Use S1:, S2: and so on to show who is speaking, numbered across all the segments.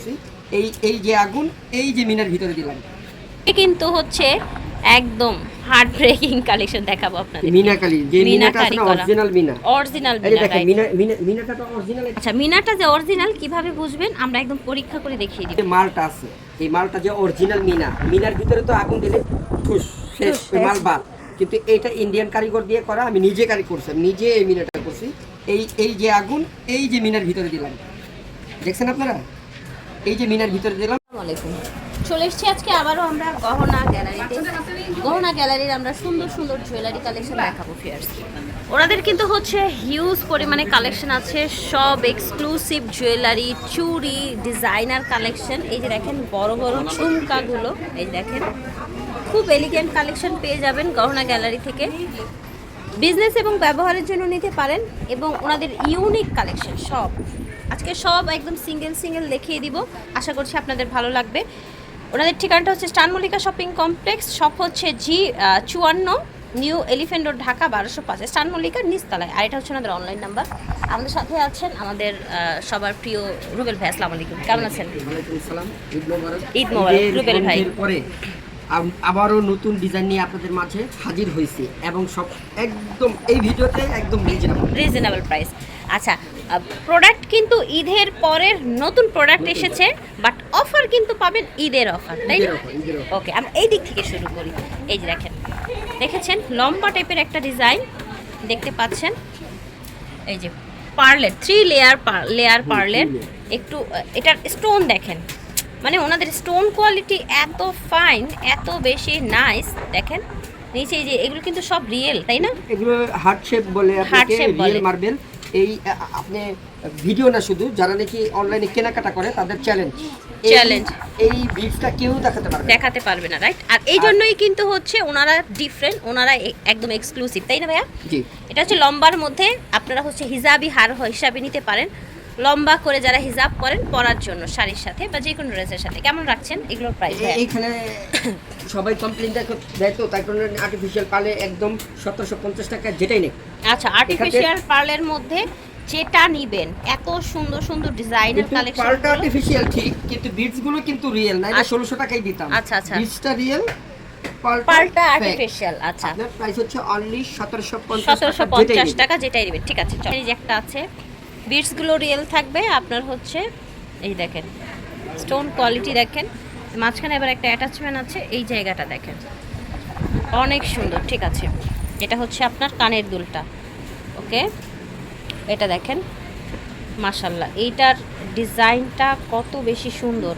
S1: করছি এই এই যে আগুন এই যে মিনার ভিতরে দিলাম।
S2: কিন্তু হচ্ছে একদম হার্ট ব্রেকিং কালেকশন দেখাবো আপনাদের
S1: মিনাকালি যে মিনাটা
S2: করা।
S1: অরিজিনাল মিনা।
S2: অরিজিনাল
S1: যে দেখেন মিনা মিনা মিনাটা তো অরিজিনাল
S2: আচ্ছা মিনাটা যে অরিজিনাল কীভাবে বুঝবেন? আমরা একদম পরীক্ষা করে দেখিয়ে
S1: যে মালটা আছে এই মালটা যে অরিজিনাল মিনা মিনার ভিতরে তো আগুন দিলে ঠুস শেষ। মাল বাদ। কিন্তু এটা ইন্ডিয়ান কারিগর দিয়ে করা আমি নিজে কারি করছি নিজে এই মিনাটা করছি। এই এই যে আগুন এই যে মিনার ভিতরে দিলাম। দেখছেন আপনারা? এই যে মিনার ভিতরে দিলাম
S2: আলাইকুম। চলে এসেছি আজকে আবারও আমরা গহনা গ্যালারিতে। গহনা গ্যালারির আমরা সুন্দর সুন্দর জুয়েলারি কালেকশন দেখাবো ফিয়ার্স ওনাদের কিন্তু হচ্ছে হিউজ পরিমাণে কালেকশন আছে। সব এক্সক্লুসিভ জুয়েলারি চুড়ি ডিজাইনার কালেকশন এই যে দেখেন বড় বড় ঝুমকাগুলো। এই দেখেন, খুব এলিগেন্ট কালেকশন পেয়ে যাবেন গহনা গ্যালারি থেকে। বিজনেস এবং ব্যবহারের জন্য নিতে পারেন এবং ওনাদের ইউনিক কালেকশন সব। আজকে সব একদম সিঙ্গেল সিঙ্গেল দেখিয়ে দিব। আশা করছি আপনাদের ভালো লাগবে। ওনাদের ঠিকানাটা হচ্ছে স্টান মল্লিকা শপিং কমপ্লেক্স শপ হচ্ছে জি চুয়ান্ন নিউ এলিফেন্ট রোড ঢাকা বারোশো পাঁচে। স্টান মল্লিকার নিচতলায়। আর এটা হচ্ছে ওনাদের অনলাইন নাম্বার আমাদের সাথে আছেন আমাদের সবার প্রিয় রুবেল ভাই আসসালামু আলাইকুম। কেমন আছেন?
S1: ঈদ মোবারক।
S2: রুবেল ভাই।
S1: আবারও নতুন ডিজাইন নিয়ে আপনাদের মাঝে হাজির হয়েছে এবং সব একদম এই ভিডিওতে একদম রিজনেবল
S2: রিজনেবল প্রাইস আচ্ছা প্রোডাক্ট কিন্তু ঈদের পরের নতুন প্রোডাক্ট এসেছে বাট অফার কিন্তু পাবেন ঈদের অফার তাই। ওকে আমরা এই দিক থেকে শুরু করি। এই যে দেখেন দেখেছেন? লম্বা টাইপের একটা ডিজাইন দেখতে পাচ্ছেন? এই যে পার্লের থ্রি লেয়ার লেয়ার
S1: layer।
S2: একটু এটার স্টোন দেখেন। মানে ওনাদের স্টোন কোয়ালিটি এত ফাইন এত বেশি নাইস দেখেন? নিচে যে এগুলো কিন্তু সব রিয়েল তাই না?
S1: এগুলো হার্ট শেপ বলে
S2: shape
S1: রিয়েল
S2: বলে।
S1: মার্বেল এই আপনি ভিডিও না শুধু যারা নাকি অনলাইনে কেনাকাটা করে তাদের চ্যালেঞ্জ
S2: চ্যালেঞ্জ
S1: এই বিটসটা কেউ দেখাতে পারবে
S2: দেখাতে পারবে না রাইট আর এই জন্যই কিন্তু হচ্ছে ওনারা ডিফারেন্ট ওনারা একদম এক্সক্লুসিভ তাই না ভাইয়া?
S1: জি।
S2: এটা হচ্ছে লম্বার মধ্যে আপনারা হচ্ছে হিজাবি হার হিসাবে নিতে পারেন। লম্বা করে যারা হিজাব করেন পরার জন্য শাড়ির সাথে বা যে কোনো ড্রেসের সাথে। কেমন রাখছেন এগুলোর প্রাইস
S1: এইখানে সবাই কমপ্লেন দেয় তো তাই কারণে আর্টিফিশিয়াল পালে একদম সতেরোশো পঞ্চাশ টাকা যেটাই নেই।
S2: আচ্ছা আর্টিফিশিয়াল পার্লের মধ্যে যেটা নিবেন এত সুন্দর সুন্দর ডিজাইনের কালেকশন
S1: পালটা আর্টিফিশিয়াল ঠিক কিন্তু বিটসগুলো কিন্তু রিয়েল না এটা
S2: আচ্ছা।
S1: ষোলোশো টাকাই দিতাম।
S2: আচ্ছা, আচ্ছা।
S1: বিটসটা রিয়েল
S2: পাল্টা আর্টিফিশিয়াল আচ্ছা।
S1: আপনার প্রাইস হচ্ছে অনলি সতেরোশো পঞ্চাশ
S2: সতেরোশো পঞ্চাশ টাকা যেটাই নেবেন। ঠিক আছে চল। এই যে একটা আছে বিটসগুলো রিয়েল থাকবে। আপনার হচ্ছে, এই দেখেন স্টোন কোয়ালিটি দেখেন। মাঝখানে এবার একটা অ্যাটাচমেন্ট আছে, এই জায়গাটা দেখেন। অনেক সুন্দর, ঠিক আছে। এটা হচ্ছে আপনার কানের দুলটা, ওকে? এটা দেখেন মাশাল্লাহ এইটার ডিজাইনটা কত বেশি সুন্দর।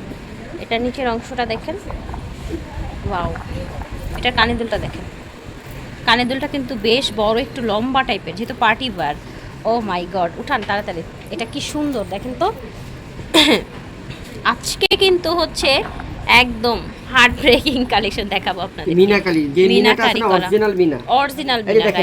S2: এটা নিচের অংশটা দেখেন। ওয়াও, এটা কানের দুলটা দেখেন। কানের দুলটা কিন্তু বেশ বড়, একটু লম্বা টাইপের যেহেতু party bar O my God উঠান তাড়াতাড়ি। এটা কি সুন্দর দেখেন তো। আজকে কিন্তু হচ্ছে একদম হার্ট ব্রেকিং কালেকশন দেখাবো আপনাদের
S1: মিনাকালি যে মিনাটা। অরিজিনাল মিনা।
S2: অরিজিনাল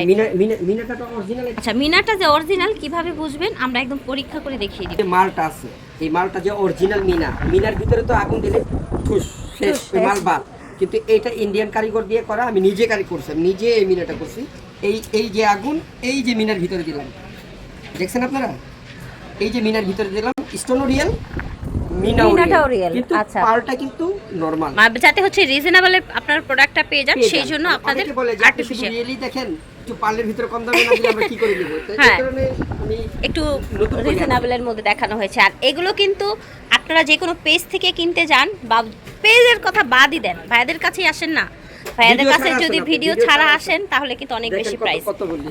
S1: মিনা মিনা মিনাটা তো অরিজিনাল
S2: আচ্ছা মিনাটা যে অরিজিনাল কীভাবে বুঝবেন? আমরা একদম পরীক্ষা করে দেখিয়ে দিব
S1: যে মালটা আছে এই মালটা যে অরিজিনাল মিনা। মিনার ভিতরে তো আগুন দিলে ঠুস শেষ। মাল বাদ। কিন্তু এটা ইন্ডিয়ান কারিগর দিয়ে করা আমি নিজে কারি করছি নিজে এই মিনাটা করছি। এই এই যে আগুন এই যে মিনার ভিতরে দিলাম। দেখছেন আপনারা? এই যে মিনার ভিতরে দিলাম স্টোনও রিয়েল
S2: মিনাটাও
S1: রিয়েল
S2: আচ্ছা।
S1: পালটা কিন্তু নরমাল
S2: যাতে হচ্ছে রিজনেবল আপনার প্রোডাক্টটা পেয়ে যান সেই জন্য আপনাদের আর্টিফিশিয়াল
S1: রিয়েলি দেখেন একটু ভিতরে কম দামে না দিলে আমরা কি করে দেবো এই
S2: হ্যাঁ।
S1: কারণে আমি
S2: একটু
S1: নতুন করে
S2: রিজনেবলের মধ্যে দেখানো হয়েছে। আর এগুলো কিন্তু আপনারা যে কোনো পেজ থেকে কিনতে যান বা পেজের কথা বাদই দেন। ভাইদের কাছেই আসেন না। ভাইয়াদের কাছে যদি ভিডিও ছাড়া
S1: ছাড়া
S2: আসেন তাহলে কিন্তু অনেক বেশি প্রাইস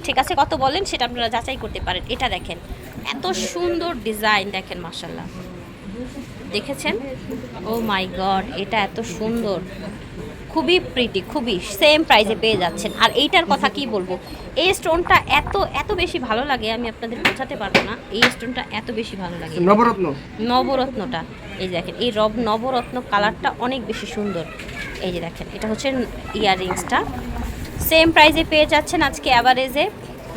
S2: ঠিক আছে কত বলেন সেটা আপনারা যাচাই করতে পারেন। এটা দেখেন এত সুন্দর ডিজাইন দেখেন মাসাল্লাহ দেখেছেন? ও মাই গড এটা এত সুন্দর। খুবই প্রিটি খুবই সেম প্রাইসে পেয়ে যাচ্ছেন। আর এইটার কথা কি বলব? এই স্টোনটা এত এত বেশি ভালো লাগে আমি আপনাদের বোঝাতে পারব না। এই স্টোনটা এত বেশি ভালো লাগে।
S1: নবরত্ন?
S2: নবরত্নটা এই দেখেন এই রব নবরত্ন কালারটা অনেক বেশি সুন্দর। এই যে দেখেন এটা হচ্ছে ইয়াররিংসটা। সেম প্রাইসে পেয়ে যাচ্ছেন আজকে অ্যাভারেজে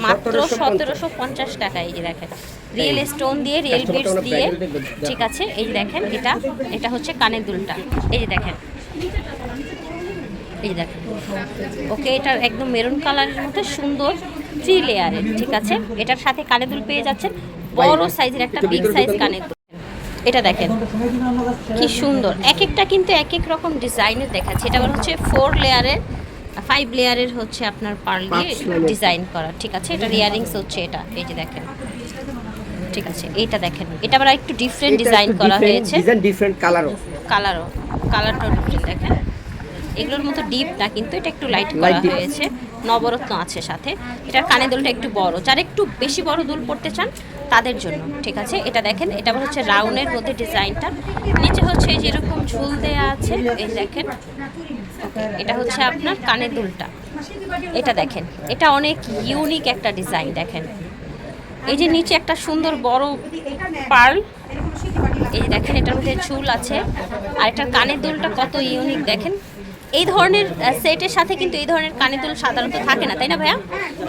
S2: মাত্র সতেরোশো পঞ্চাশ। টাকা এই যে দেখেন। রিয়েল স্টোন দিয়ে রিয়েল বিটস দিয়ে। ঠিক আছে এই যে দেখেন এটা এটা হচ্ছে কানের দুলটা। এই যে দেখেন। এই দেখেন। ওকে এটা একদম মেরুন কালারের মধ্যে সুন্দর থ্রি লেয়ারের ঠিক আছে? এটার সাথে কানের দুল পেয়ে যাচ্ছেন। বড় সাইজের একটা বিগ সাইজ। কানের দুল। এটা দেখেন। কি সুন্দর। এক একটা কিন্তু এক এক রকম ডিজাইনের দেখাচ্ছে। এটা আবার হচ্ছে ফোর লেয়ারের ফাইভ লেয়ারের হচ্ছে আপনার পার্ল দিয়ে ডিজাইন করা। ঠিক আছে? এটা ইয়ারিংস হচ্ছে এটা। এই যে দেখেন। ঠিক আছে এইটা দেখেন। এটা আবার একটু ডিফারেন্ট ডিজাইন করা হয়েছে।
S1: ডিজাইন ডিফারেন্ট কালারও
S2: কালারও কালারটাও ডিফারেন্ট দেখেন। এগুলোর মতো ডিপ না কিন্তু এটা একটু লাইট করা হয়েছে। নবরত্ন আছে সাথে। এটার কানে দুলটা একটু বড়। যারা একটু বেশি বড় দুল পড়তে চান, তাদের জন্য, ঠিক আছে? এটা দেখেন, এটা হচ্ছে রাউন্ডের মধ্যে ডিজাইনটা। নিচে হচ্ছে যেরকম ঝুল দেয়া আছে, এই দেখেন। এটা হচ্ছে আপনার কানের দুলটা। এটা দেখেন, এটা অনেক ইউনিক একটা ডিজাইন, দেখেন। এই যে নিচে একটা সুন্দর বড় পার্ল, এই যে দেখেন, এটার মধ্যে চুল আছে। আর এটার কানের দুলটা কত ইউনিক, দেখেন। এই ধরনের সেটের সাথে কিন্তু এই ধরনের কানের দুল সাধারণত থাকে না তাই না ভাইয়া?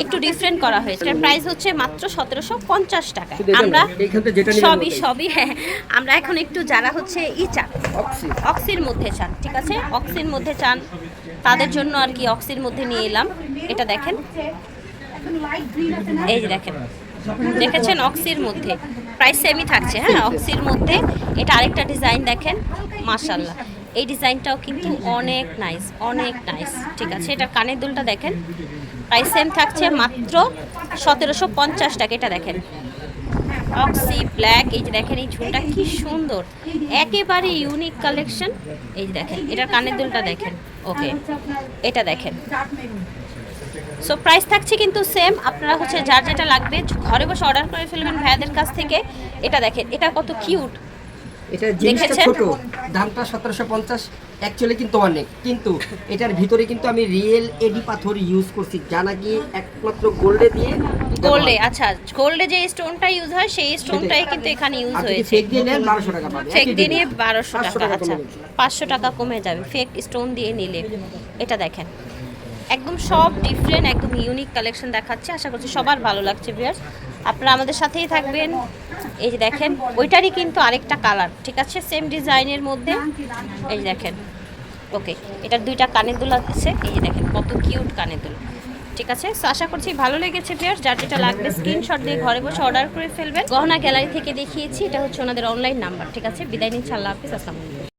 S2: একটু ডিফারেন্ট করা হয়েছে। এটার প্রাইস হচ্ছে মাত্র সতেরোশো পঞ্চাশ টাকা আমরা সবই সবই হ্যাঁ আমরা এখন একটু যারা হচ্ছে ই চান অক্সির মধ্যে চান ঠিক আছে? অক্সির মধ্যে চান তাদের জন্য আর কি অক্সির মধ্যে নিয়ে এলাম। এটা দেখেন। এই যে দেখেন। দেখেছেন অক্সির মধ্যে। প্রাইস সেমই থাকছে হ্যাঁ অক্সির মধ্যে। এটা আরেকটা ডিজাইন দেখেন। মাশাল্লাহ এই ডিজাইনটাও কিন্তু অনেক নাইস অনেক নাইস ঠিক আছে? এটা কানের দুলটা দেখেন প্রাইস সেম থাকছে মাত্র সতেরোশো পঞ্চাশ টাকা, এটা দেখেন। অক্সি ব্ল্যাক এই যে দেখেন, এই ঝুলটা কি সুন্দর। একেবারে ইউনিক কালেকশন এই যে দেখেন, এটার কানের দুলটা দেখেন। ওকে এটা দেখেন। সো প্রাইস থাকছে কিন্তু সেম আপনারা হচ্ছে যার যেটা লাগবে, ঘরে বসে অর্ডার করে ফেলবেন ভাইয়াদের কাছ থেকে। এটা দেখেন, এটা কত কিউট
S1: এটা জিনিসটা ছোট। দামটা সতেরোশো পঞ্চাশ অ্যাকচুয়ালি কিন্তু অনেক। কিন্তু এটার ভিতরে কিন্তু আমি রিয়েল এডি পাথর ইউজ করছি যা নাকি একমাত্র গোল্ডে দিয়ে
S2: গোল্ডে আচ্ছা গোল্ডে যে স্টোনটা ইউজ হয় সেই স্টোনটাই কিন্তু এখানে ইউজ হয়েছে।
S1: ফেক দিয়ে নেন? বারোশো টাকা পাবে
S2: ফেক দিয়ে নিয়ে
S1: টাকা
S2: আচ্ছা
S1: কমে যাবে।
S2: পাঁচশো টাকা কমে যাবে ফেক স্টোন দিয়ে নিলে। এটা দেখেন। একদম সব ডিফারেন্ট একদম ইউনিক কালেকশন দেখাচ্ছে। আশা করছি সবার ভালো লাগছে ভিউয়ার্স আপনারা আমাদের সাথেই থাকবেন। এই যে দেখেন ওইটারই কিন্তু আরেকটা কালার ঠিক আছে? সেম ডিজাইনের মধ্যে। এই যে দেখেন ওকে এটার দুইটা কানের দুল আছে। এই যে দেখেন কত কিউট কানের দুল ঠিক আছে? So, আশা করছি ভালো লেগেছে ভিউয়ার্স যার যেটা লাগবে স্ক্রিনশট দিয়ে ঘরে বসে অর্ডার করে ফেলবেন। গহনা গ্যালারি থেকে দেখিয়েছি এটা হচ্ছে ওনাদের অনলাইন নাম্বার ঠিক আছে? বিদায় নিচ্ছি আল্লাহ হাফিজ আসসালামু আলাইকুম।